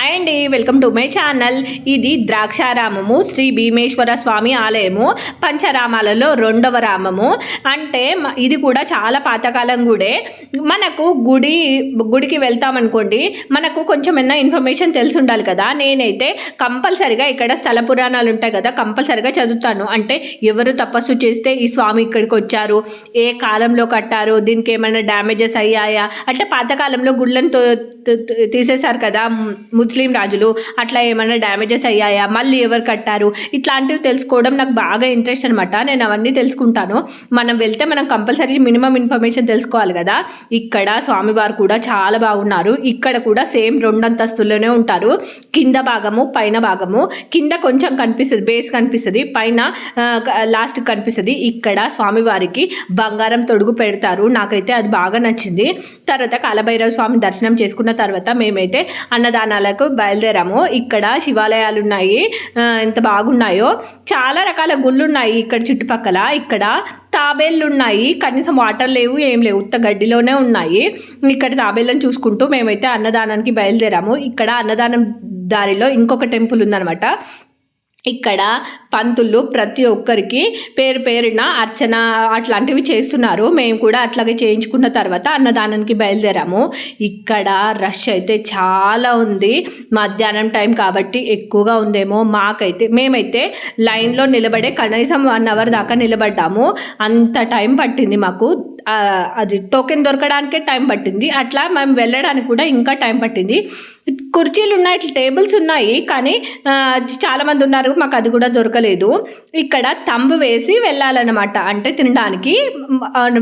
Hi అండి welcome to my channel ఇది ద్రాక్షారామము శ్రీ భీమేశ్వర స్వామి ఆలయము పంచరామాలలో రెండవ రామము. అంటే ఇది కూడా చాలా పాతకాలం గుడే. మనకు గుడి గుడికి వెళ్తామనుకోండి మనకు కొంచెం ఏమైనా ఇన్ఫర్మేషన్ తెలిసి ఉండాలి కదా. నేనైతే కంపల్సరిగా ఇక్కడ స్థల పురాణాలు ఉంటాయి కదా కంపల్సరిగా చదువుతాను. అంటే ఎవరు తపస్సు చేస్తే ఈ స్వామి ఇక్కడికి వచ్చారు? ఏ కాలంలో కట్టారు? దీనికి ఏమైనా డ్యామేజెస్ అయ్యాయా? అంటే పాతకాలంలో గుళ్ళను తీసేశారు కదా ముస్లిం రాజులు అట్లా ఏమైనా డ్యామేజెస్ అయ్యాయా? మళ్ళీ ఎవరు కట్టారు? ఇట్లాంటివి తెలుసుకోవడం నాకు బాగా ఇంట్రెస్ట్ అనమాట నేను అవన్నీ తెలుసుకుంటాను. మనం వెళ్తే మనం కంపల్సరీ మినిమం ఇన్ఫర్మేషన్ తెలుసుకోవాలి కదా? ఇక్కడ స్వామివారు కూడా చాలా బాగున్నారు. ఇక్కడ కూడా సేమ్ రెండు అంతస్తుల్లోనే ఉంటారు. కింద భాగము పైన భాగము. కింద కొంచెం కనిపిస్తుంది బేస్ కనిపిస్తుంది. పైన లాస్ట్ కనిపిస్తుంది. ఇక్కడ స్వామివారికి బంగారం తొడుగు పెడతారు. నాకైతే అది బాగా నచ్చింది. తర్వాత కాలభైరవ స్వామి దర్శనం చేసుకున్న తర్వాత మేమైతే అన్నదానాలకు బయలుదేరాము. ఇక్కడ శివాలయాలు ఉన్నాయి ఎంత బాగున్నాయో. చాలా రకాల గుళ్ళు ఉన్నాయి ఇక్కడ చుట్టుపక్కల. ఇక్కడ తాబేళ్ళు ఉన్నాయి కనీసం వాటర్ లేవు ఏం లేవు. ఉత్త గడ్డిలోనే ఉన్నాయి. ఇక్కడ తాబేళ్ళని చూసుకుంటూ మేమైతే అన్నదానానికి బయలుదేరాము. ఇక్కడ అన్నదానం దారిలో ఇంకొక టెంపుల్ ఉందనమాట ఇక్కడ పంతులు ప్రతి ఒక్కరికి పేరు పేరున అర్చన అట్లాంటివి చేస్తున్నారు. మేము కూడా అట్లాగే చేయించుకున్న తర్వాత అన్నదానానికి బయలుదేరాము. ఇక్కడ రష్ అయితే చాలా ఉంది. మధ్యాహ్నం టైం కాబట్టి ఎక్కువగా ఉందేమో మాకైతే. మేమైతే లైన్లో నిలబడే కనీసం వన్ అవర్ దాకా నిలబడ్డాము. అంత టైం పట్టింది మాకు. అది టోకెన్ దొరకడానికే టైం పట్టింది. అట్లా మేము వెళ్ళడానికి కూడా ఇంకా టైం పట్టింది. కుర్చీలు ఉన్నాయి ఇట్లా టేబుల్స్ ఉన్నాయి. కానీ చాలామంది ఉన్నారు. మాకు అది కూడా దొరకలేదు ఇక్కడ తంబు వేసి వెళ్ళాలన్నమాట. అంటే తినడానికి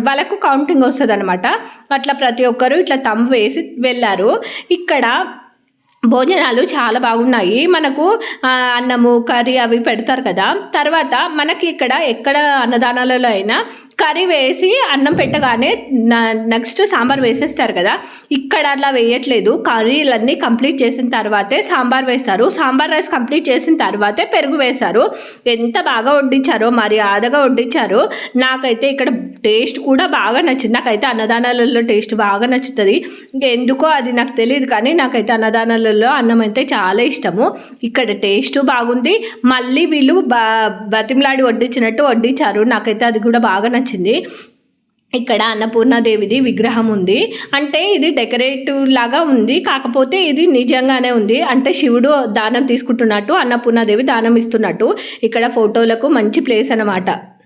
వాళ్ళకు కౌంటింగ్ వస్తుంది అనమాట అట్లా ప్రతి ఒక్కరు ఇట్లా తంబు వేసి వెళ్ళారు. ఇక్కడ భోజనాలు చాలా బాగున్నాయి. మనకు అన్నము కర్రీ అవి పెడతారు కదా. తర్వాత మనకి ఇక్కడ ఎక్కడ అన్నదానాలలో అయినా కర్రీ వేసి అన్నం పెట్టగానే నెక్స్ట్ సాంబార్ వేసేస్తారు కదా ఇక్కడ అట్లా వేయట్లేదు. కర్రీలన్నీ కంప్లీట్ చేసిన తర్వాతే సాంబార్ వేస్తారు. సాంబార్ రైస్ కంప్లీట్ చేసిన తర్వాతే పెరుగు వేస్తారు ఎంత బాగా వడ్డించారో మర్యాదగా వడ్డించారు నాకైతే ఇక్కడ టేస్ట్ కూడా బాగా నచ్చింది. నాకైతే అన్నదానాలలో టేస్ట్ బాగా నచ్చుతుంది. ఎందుకో అది నాకు తెలియదు కానీ నాకైతే అన్నదానాలలో అన్నం అయితే చాలా ఇష్టము. ఇక్కడ టేస్ట్ బాగుంది. మళ్ళీ వీళ్ళు బ బతిమలాడి వడ్డించినట్టు వడ్డించారు నాకైతే అది కూడా బాగా నచ్చింది. ఇక్కడ అన్నపూర్ణాదేవిది విగ్రహం ఉంది. అంటే ఇది డెకరేటివ్ లాగా ఉంది. కాకపోతే ఇది నిజంగానే ఉంది. అంటే శివుడు దానం తీసుకుంటున్నట్టు అన్నపూర్ణాదేవి దానం ఇస్తున్నట్టు. ఇక్కడ ఫోటోలకు మంచి ప్లేస్ అన్నమాట.